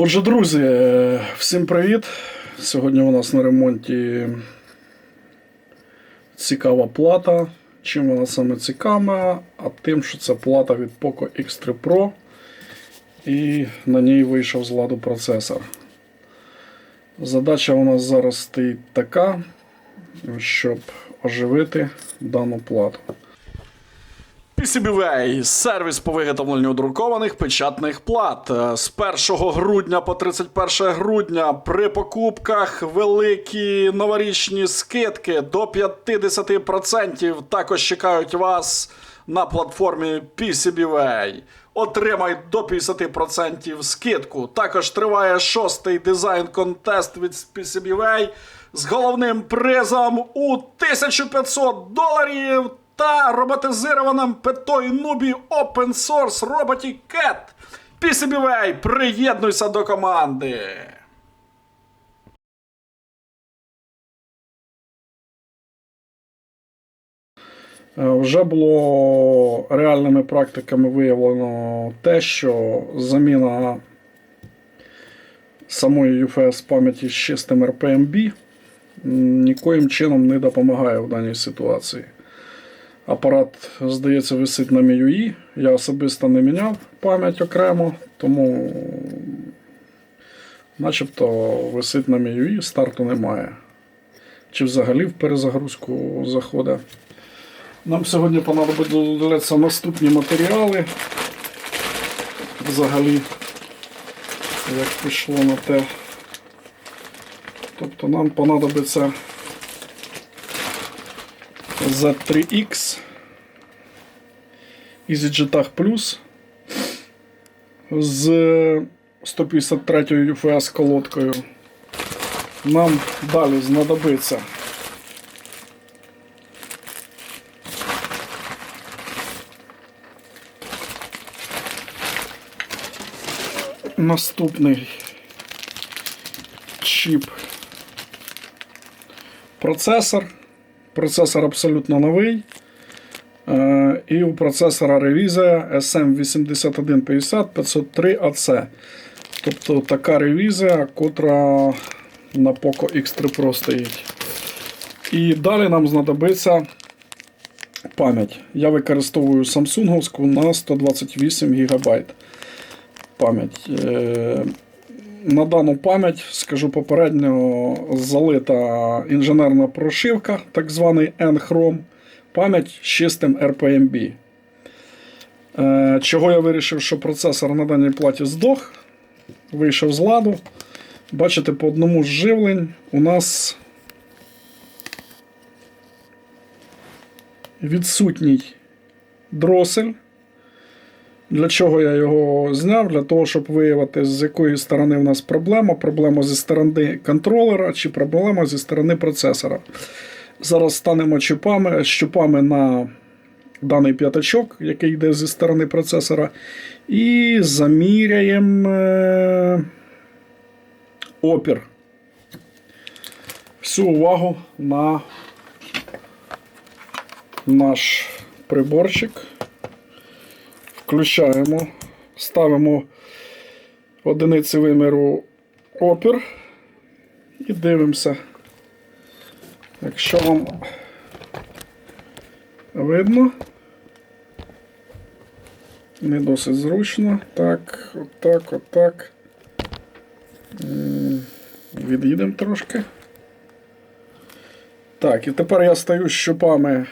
Отже, друзі, е, всім привіт! Сьогодні у нас на ремонті цікава плата. Чим вона саме цікава? А тим, що це плата від Poco X3 Pro. І на ній вийшов з ладу процесор. Задача у нас зараз стоїть така, щоб оживити дану плату. PCBWay – сервіс по виготовленню друкованих печатних плат. Е, З 1 грудня по 31 грудня при покупках великі новорічні скидки до 50%. Також чекають вас на платформі PCBWay. Отримай до 50% скидку. Також триває шостий дизайн-контест від PCBWay з головним призом у 1500 доларів та роботизованим петою Нубі Open Source роботі Cat. PCBWay, приєднуйся до команди. Е, Вже було реальними практиками виявлено те, що заміна самої UFS пам'яті з чистим RPMB нікоїм чином не допомагає в даній ситуації. Апарат, здається, висить на MIUI. Я особисто не міняв пам'ять окремо, тому начебто висить на MIUI, старту немає. Чи взагалі в перезагрузку заходить. Нам сьогодні понадобляться наступні матеріали. Взагалі, як пішло на те. Тобто нам понадобиться Z3X EasyJetag Plus з 153 UFS колодкою. Нам далі знадобиться наступний чіп. Процесор. Процесор абсолютно новий. Е, І у процесора ревізія SM8150 503AC. Тобто така ревізія, котра на Poco X3 Pro стоїть. І далі нам знадобиться пам'ять. Я використовую Samsung на 128 ГБ пам'ять. На дану пам'ять, скажу попередньо, залита інженерна прошивка, так званий N-Chrome, пам'ять з чистим RPMB. Е, Чого я вирішив, що процесор на даній платі здох, вийшов з ладу. Бачите, по одному з живлень у нас відсутній дросель. Для чого я його зняв? Для того, щоб виявити, з якої сторони в нас проблема. Проблема зі сторони контролера чи проблема зі сторони процесора. Зараз станемо чіпами, щупами на даний п'ятачок, який йде зі сторони процесора, і заміряємо е, опір. Всю увагу на наш приборчик. Включаємо, ставимо одиниці виміру опір і дивимося. Якщо вам видно, не досить зручно. Так, отак, отак. Від'їдемо трошки. Так, і тепер я стою з щупами.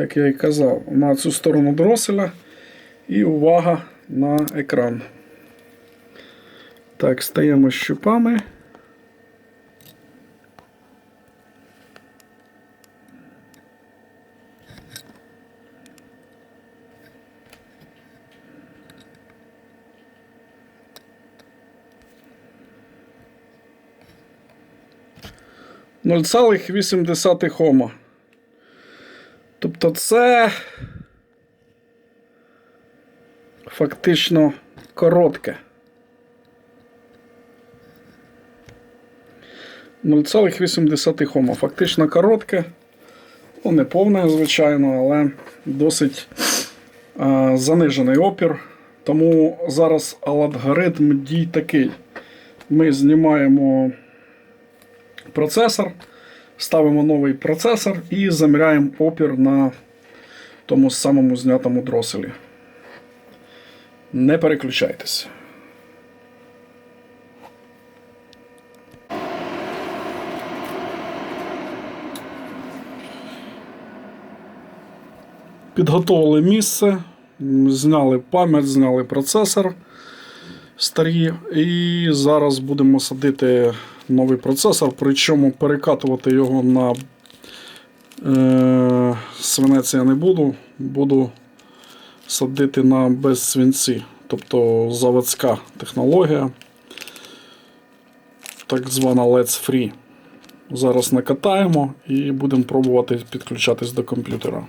Як я і казав, на цю сторону дроселя і увага на екран. Так, стаємо щупами. Ноль цілих вісім десятих ома. Тобто це фактично коротке. 0,8 Ома. Фактично коротке. Ну, не повне, звичайно, але досить е, занижений опір. Тому зараз алгоритм дій такий. Ми знімаємо процесор, ставимо новий процесор і заміряємо опір на тому самому знятому дроселі. Не переключайтеся. Підготовили місце, зняли пам'ять, зняли процесор старі. І зараз будемо садити новий процесор, причому перекатувати його на е, свинець я не буду. Буду садити на безсвинці, тобто заводська технологія, так звана Let's Free. Зараз накатаємо і будемо пробувати підключатись до комп'ютера.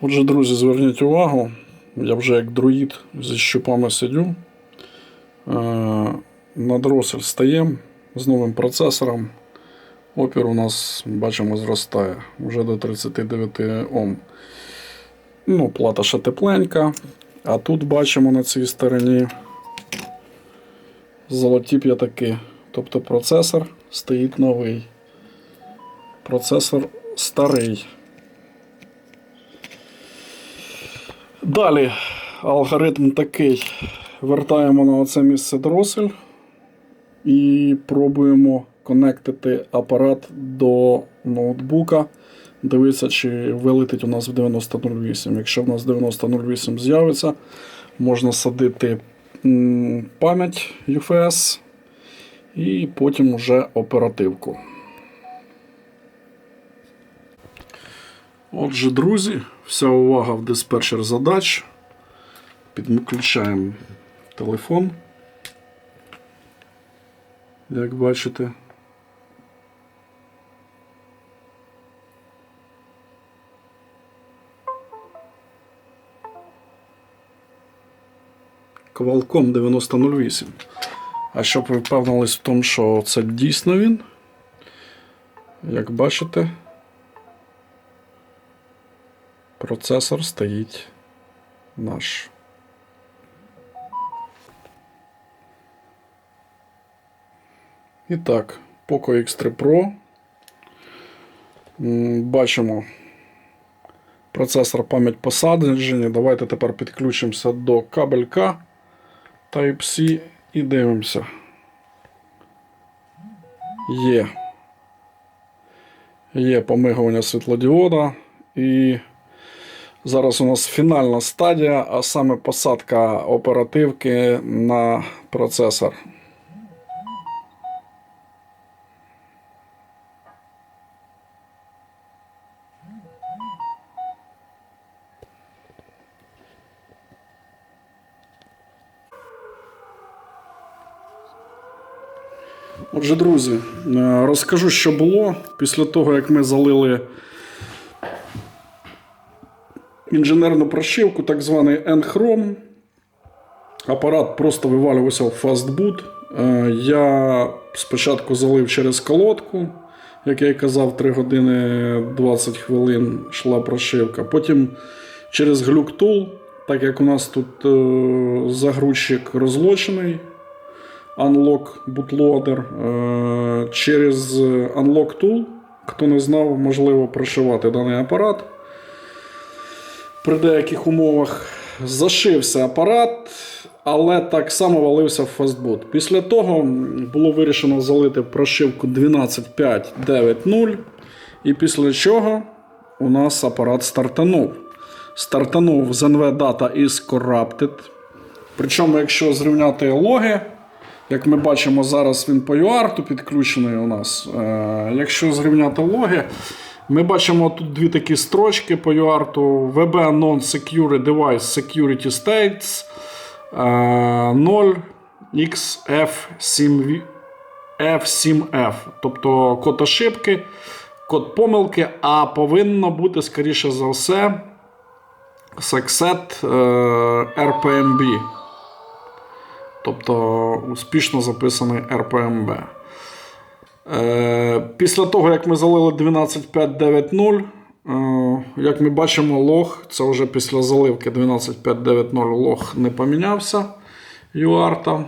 Отже, друзі, зверніть увагу, я вже як друїд зі щупами сидю. Е, На дросель стаємо з новим процесором. Опір у нас, бачимо, зростає вже до 39 Ом. Ну, плата ще тепленька. А тут бачимо на цій стороні золоті п'ятаки. Тобто процесор стоїть новий. Процесор старий. Далі алгоритм такий. Вертаємо на оце місце дросель і пробуємо конектити апарат до ноутбука. Дивитися, чи вилетить у нас в 9008. Якщо в нас 9008 з'явиться, можна садити пам'ять UFS і потім уже оперативку. Отже, друзі, вся увага в диспетчер задач. Підключаємо телефон. Як бачите. Qualcomm 9008. А щоб ви впевнились в тому, що це дійсно він, як бачите, процесор стоїть наш. І так, Poco X3 Pro. Бачимо процесор пам'ять посадження. Давайте тепер підключимося до кабелька Type-C і дивимося. Є. Є помигування світлодіода. І зараз у нас фінальна стадія, а саме посадка оперативки на процесор. Отже, друзі, е, розкажу, що було після того, як ми залили інженерну прошивку, так званий N-Chrome. Апарат просто вивалювався в фастбут. Е, Я спочатку залив через колодку, як я і казав, 3 години 20 хвилин йшла прошивка. Потім через глюк-тул, так як у нас тут е, загрузчик розлочений, Unlock Bootloader е, через Unlock Tool. Хто не знав, можливо прошивати даний апарат. При деяких умовах зашився апарат, але так само валився в фастбут. Після того було вирішено залити прошивку 12.5.9.0. І після чого у нас апарат стартанув. Стартанув з NV Data is Corrupted. Причому, якщо зрівняти логи, як ми бачимо, зараз він по UART підключений у нас. Е, якщо зрівняти логи, ми бачимо тут дві такі строчки по UART. VB Non-Secure Device Security States е, 0 XF7 F7F. Тобто код ошибки, код помилки, а повинно бути, скоріше за все, Success е, RPMB. Тобто успішно записаний RPMB. Е, після того, як ми залили 12.5.9.0, Е, Як ми бачимо, лог, це вже після заливки 12590 лог не помінявся UART.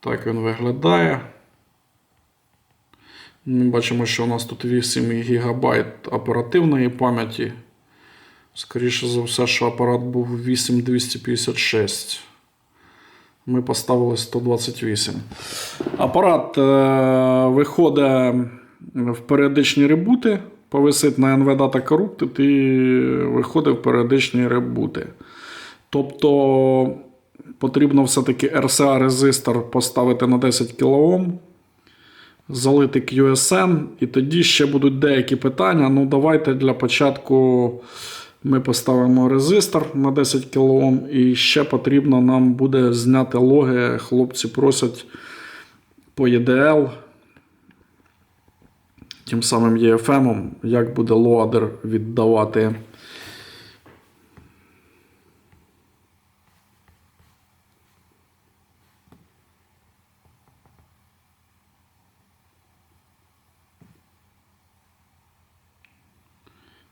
Так він виглядає. Ми бачимо, що у нас тут 8 ГБ оперативної пам'яті. Скоріше за все, що апарат був 8256. Ми поставили 128. Апарат е, виходить в періодичні ребути, повисить на NV Data Corrupted і виходить в періодичні ребути. Тобто потрібно все-таки RCA резистор поставити на 10 кОм, залити QSN, і тоді ще будуть деякі питання. Ну, давайте для початку ми поставимо резистор на 10 кОм, і ще потрібно нам буде зняти логи. Хлопці просять по EDL, тим самим EFM, як буде лоадер віддавати.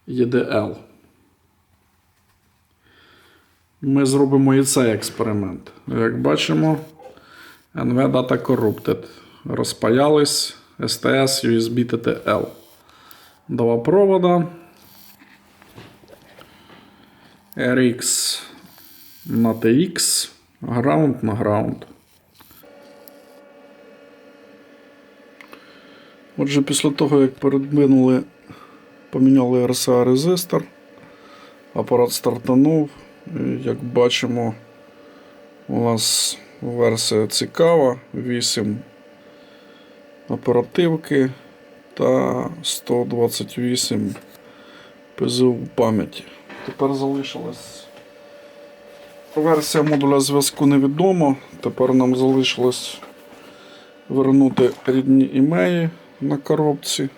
EDL. Ми зробимо і цей експеримент. Як бачимо, NV Data Corrupted. Розпаялись STS USB TTL. Два провода. RX на TX. Ground на ground. Отже, після того, як передвинули, поміняли RCA резистор, апарат стартанув. Як бачимо, у нас версія цікава. 8 оперативки та 128 ПЗУ пам'яті. Тепер залишилась версія модуля зв'язку невідома. Тепер нам залишилось вернути рідні імеї на коробці.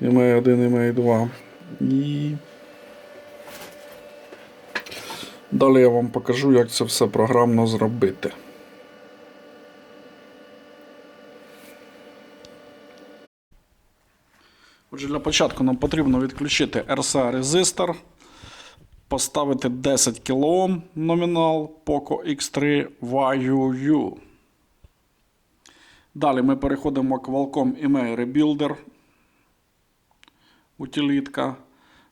Імей 1, імей 2. І далі я вам покажу, як це все програмно зробити. Отже, для початку нам потрібно відключити RCA резистор, поставити 10 кОм номінал Poco X3 YUU. Далі ми переходимо Qualcomm Email Rebuilder. Утилітка.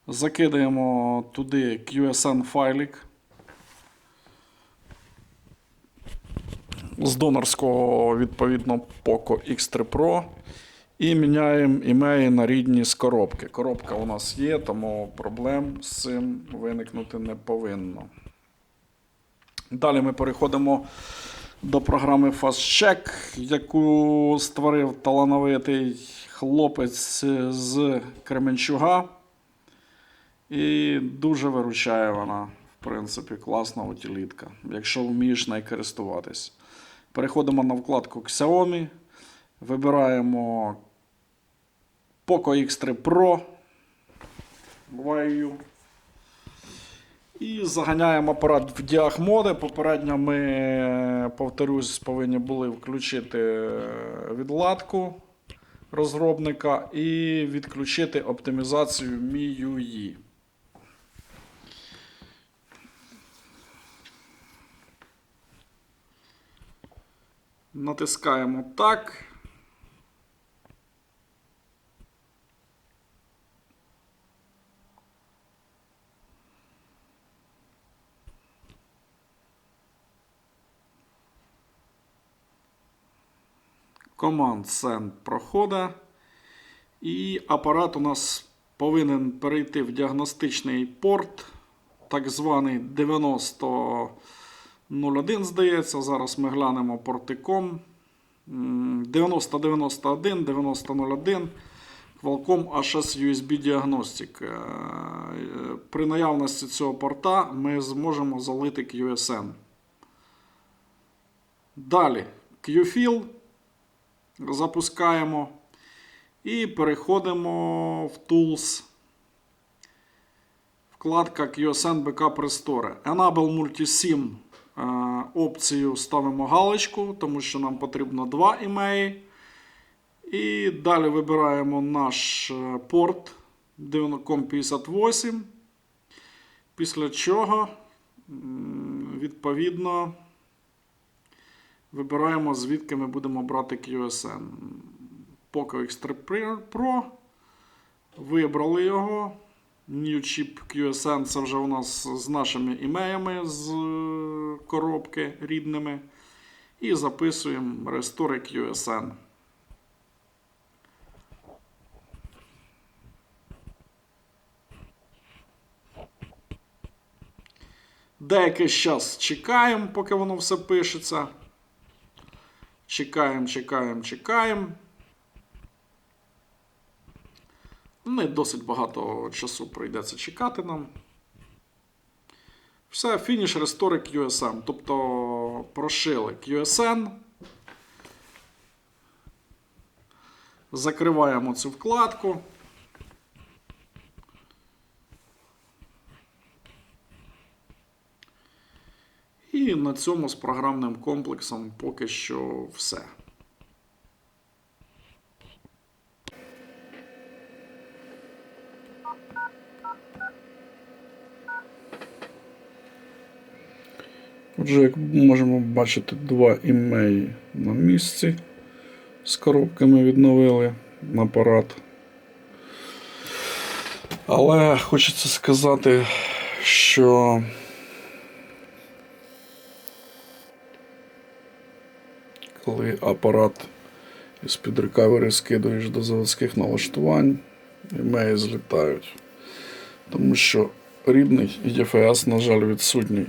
Закидаємо туди QSN файлик. З донорського, відповідно, Poco X3 Pro. І міняємо імеї на рідні з коробки. Коробка у нас є, тому проблем з цим виникнути не повинно. Далі ми переходимо до програми FastCheck, яку створив талановитий хлопець з Кременчуга. І дуже виручає вона, в принципі, класна утилітка, якщо вмієш нею користуватись. Переходимо на вкладку Xiaomi. Вибираємо Poco X3 Pro. YU. І заганяємо апарат в діагмоди. Попередньо ми, повторюсь, повинні були включити відладку розробника і відключити оптимізацію MIUI. Натискаємо так. Command Send проходить. І апарат у нас повинен перейти в діагностичний порт, так званий 9001, здається. Зараз ми глянемо портиком. М, 9091, 9001. Qualcomm HS USB Diagnostic. При наявності цього порта ми зможемо залити QSN. Далі QFill запускаємо і переходимо в Tools. Вкладка QSN Backup Restore. Enable Multisim опцію ставимо галочку, тому що нам потрібно два імеї. І далі вибираємо наш е, порт Devonocom 58. Після чого, відповідно, вибираємо, звідки ми будемо брати QSN. Poco X3 Pro. Вибрали його. New Chip QSN це вже у нас з нашими імеями з е, коробки рідними. І записуємо Restore QSN. Деякий час чекаємо, поки воно все пишеться. Чекаємо, чекаємо, чекаємо. Не досить багато часу прийдеться чекати нам. Все, фініш Restore QSN. Тобто прошили QSN. Закриваємо цю вкладку. І на цьому з програмним комплексом поки що все. Отже, як можемо бачити, два імеї на місці. З коробками відновили апарат. Але хочеться сказати, що коли апарат із-під рекавері скидуєш до заводських налаштувань, імеї злітають. Тому що рідний EFS, на жаль, відсутній.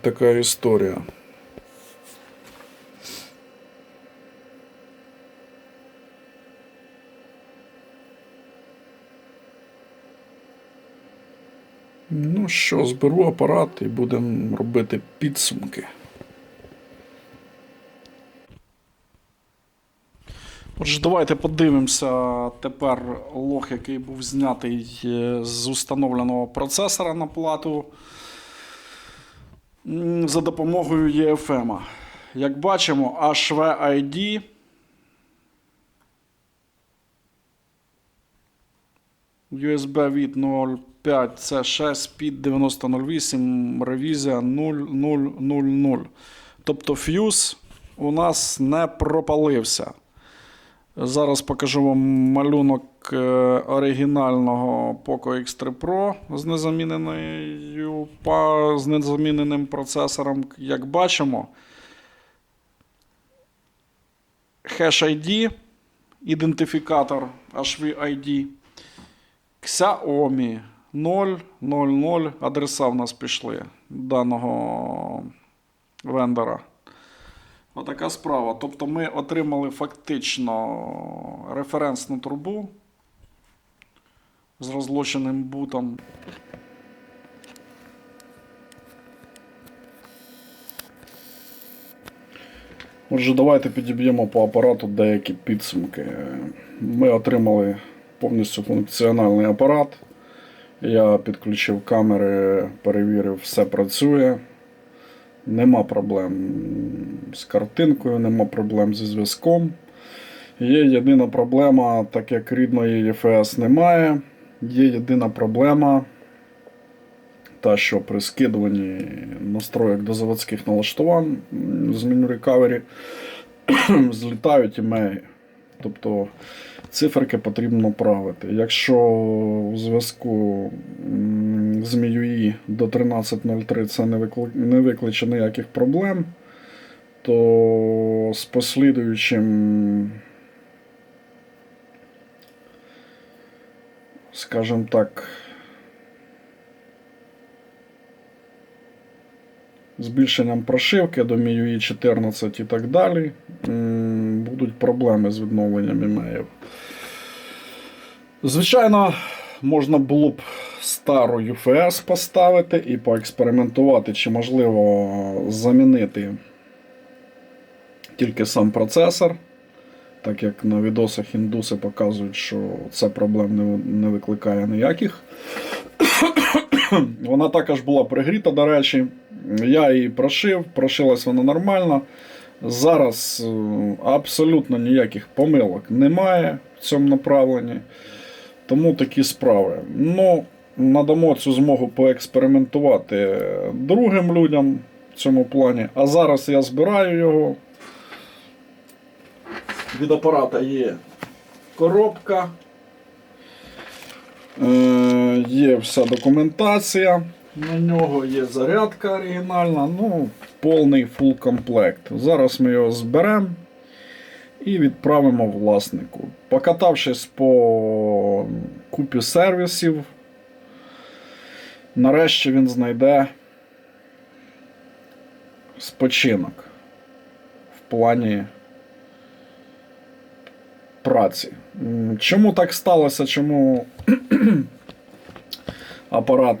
Така історія. Ну що, зберу апарат і будемо робити підсумки. Отже, давайте подивимося тепер лог, який був знятий е, з установленого процесора на плату за допомогою EFM. Як бачимо, HVID USB від 0.5 C6 під 9008, ревізія 0000. Тобто фьюз у нас не пропалився. Зараз покажу вам малюнок е, оригінального Poco X3 Pro з незаміненою з незаміненим процесором. Як бачимо, Hash ID, ідентифікатор HVID, Xiaomi 000, адреса в нас пішли даного вендора. Отака справа. Тобто ми отримали фактично референсну трубу з розлоченим бутом. Отже, давайте підіб'ємо по апарату деякі підсумки. Ми отримали повністю функціональний апарат. Я підключив камери, перевірив, все працює. Нема проблем з картинкою, нема проблем зі зв'язком. Є єдина проблема, так як рідної ЄФС немає. Є єдина проблема, та що при скидуванні настроєк до заводських налаштувань з меню Recovery злітають імеї. Тобто циферки потрібно правити. Якщо у зв'язку м, з MIUI до 13.03 це не, викли... не викличе ніяких проблем, то з послідуючим, скажімо так, збільшенням прошивки до MIUI 14 і так далі, будуть проблеми з відновленням імеїв. Звичайно, можна було б стару UFS поставити і поекспериментувати, чи можливо замінити тільки сам процесор. Так як на відосах індуси показують, що це проблем не, викликає ніяких. Вона також була пригріта, до речі. Я її прошив, прошилась вона нормально. Зараз е, абсолютно ніяких помилок немає в цьому направленні. Тому такі справи. Ну, надамо цю змогу поекспериментувати другим людям в цьому плані. А зараз я збираю його. Від апарата є коробка. Е, є вся документація. На нього є зарядка оригінальна, ну, повний фул комплект. Зараз ми його зберемо і відправимо власнику. Покатавшись по купі сервісів, нарешті він знайде спочинок в плані праці. Чому так сталося? Чому апарат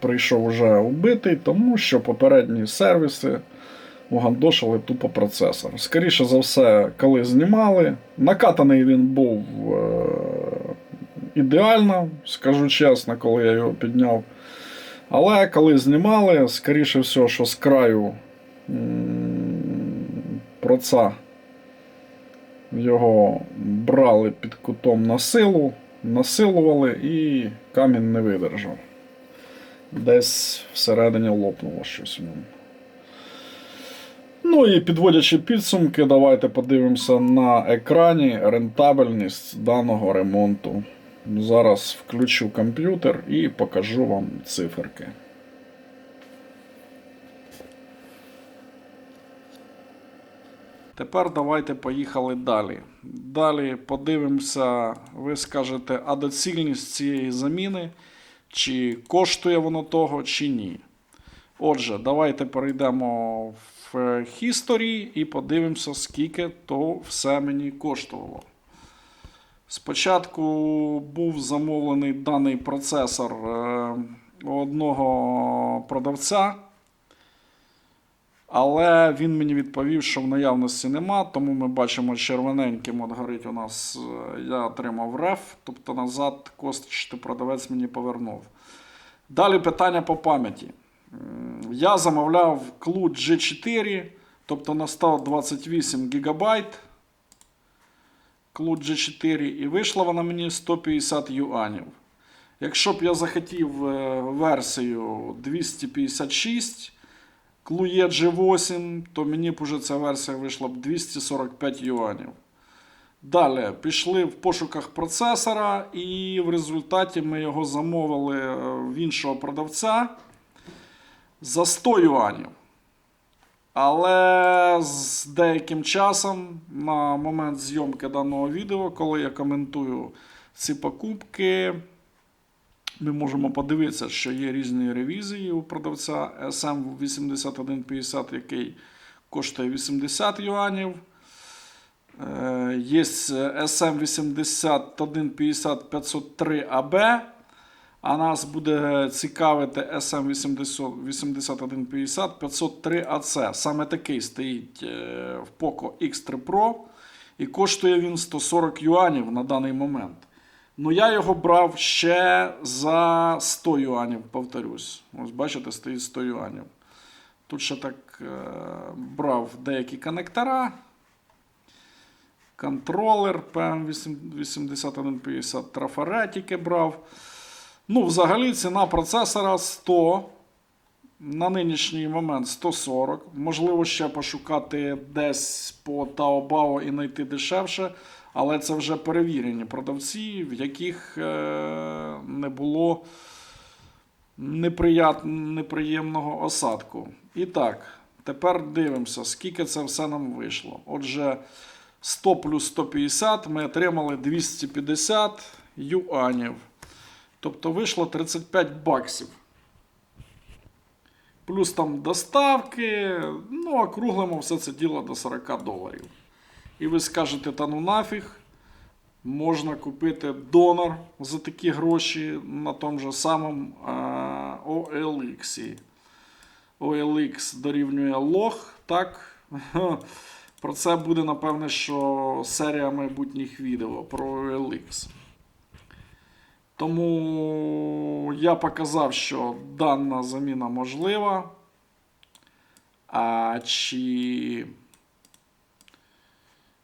прийшов уже убитий? Тому що попередні сервіси угандошили тупо процесор. Скоріше за все, коли знімали, накатаний він був е- ідеально, скажу чесно, коли я його підняв. Але коли знімали, скоріше всього, що з краю проца його брали під кутом на силу, насилували і камінь не видержав. Десь всередині лопнуло щось в ньому. Ну і підводячи підсумки, давайте подивимося на екрані рентабельність даного ремонту. Зараз включу комп'ютер і покажу вам циферки. Тепер давайте поїхали далі. Далі подивимося, ви скажете, а доцільність цієї заміни, чи коштує воно того, чи ні. Отже, давайте перейдемо в History і подивимося, скільки то все мені коштувало. Спочатку був замовлений даний процесор е, у одного продавця. Але він мені відповів, що в наявності нема, тому ми бачимо червоненьким от горить у нас. е, Я отримав реф, тобто назад косточки продавець мені повернув. Далі питання по пам'яті. Я замовляв клу G4, тобто на 128 ГБ. Клу G4, і вийшла вона мені 150 юанів. Якщо б я захотів е, версію 256. Клує G8, то мені б уже ця версія вийшла б 245 юанів. Далі пішли в пошуках процесора, і в результаті ми його замовили е, в іншого продавця за 100 юанів. Але з деяким часом, на момент зйомки даного відео, коли я коментую ці покупки, ми можемо подивитися, що є різні ревізії у продавця SM8150, який коштує 80 юанів. Е, Є SM8150 503 AB. А нас буде цікавити SM8150 503 AC. Саме такий стоїть е, в Poco X3 Pro. І коштує він 140 юанів на даний момент. Ну, я його брав ще за 100 юанів, повторюсь. Ось бачите, стоїть 100 юанів. Тут ще так е, брав деякі коннектора. Контролер PM8150 трафаретики брав. Ну, взагалі ціна процесора 100. На нинішній момент 140. Можливо, ще пошукати десь по Taobao і знайти дешевше. Але це вже перевірені продавці, в яких е, не було неприємного осадку. І так, тепер дивимося, скільки це все нам вийшло. Отже, 100 плюс 150 ми отримали 250 юанів. Тобто вийшло 35 баксів. Плюс там доставки, ну, округлимо все це діло до 40 доларів. І ви скажете, та ну нафіг, можна купити донор за такі гроші на тому же самому OLX. OLX дорівнює лог, так? Про це буде, напевне, що серія майбутніх відео про OLX. Тому я показав, що дана заміна можлива. А чи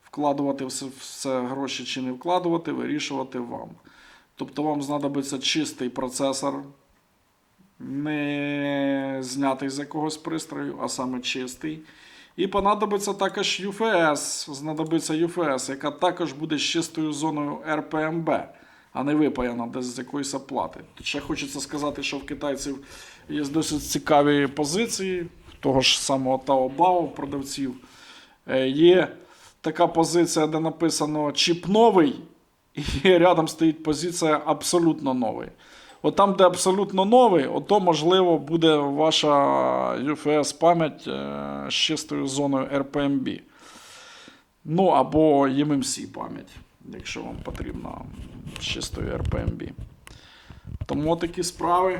вкладувати все, все гроші чи не вкладувати, вирішувати вам. Тобто вам знадобиться чистий процесор, не знятий з якогось пристрою, а саме чистий. І понадобиться також UFS, знадобиться UFS, яка також буде з чистою зоною RPMB, а не випаяна десь з якоїсь оплати. Ще хочеться сказати, що в китайців є досить цікаві позиції, того ж самого Taobao продавців. Е, Є така позиція, де написано чіп новий, і рядом стоїть позиція абсолютно новий. От там, де абсолютно новий, ото, можливо, буде ваша UFS пам'ять е, з чистою зоною RPMB. Ну, або eMMC пам'ять, якщо вам потрібно з чистою RPMB. Тому такі справи.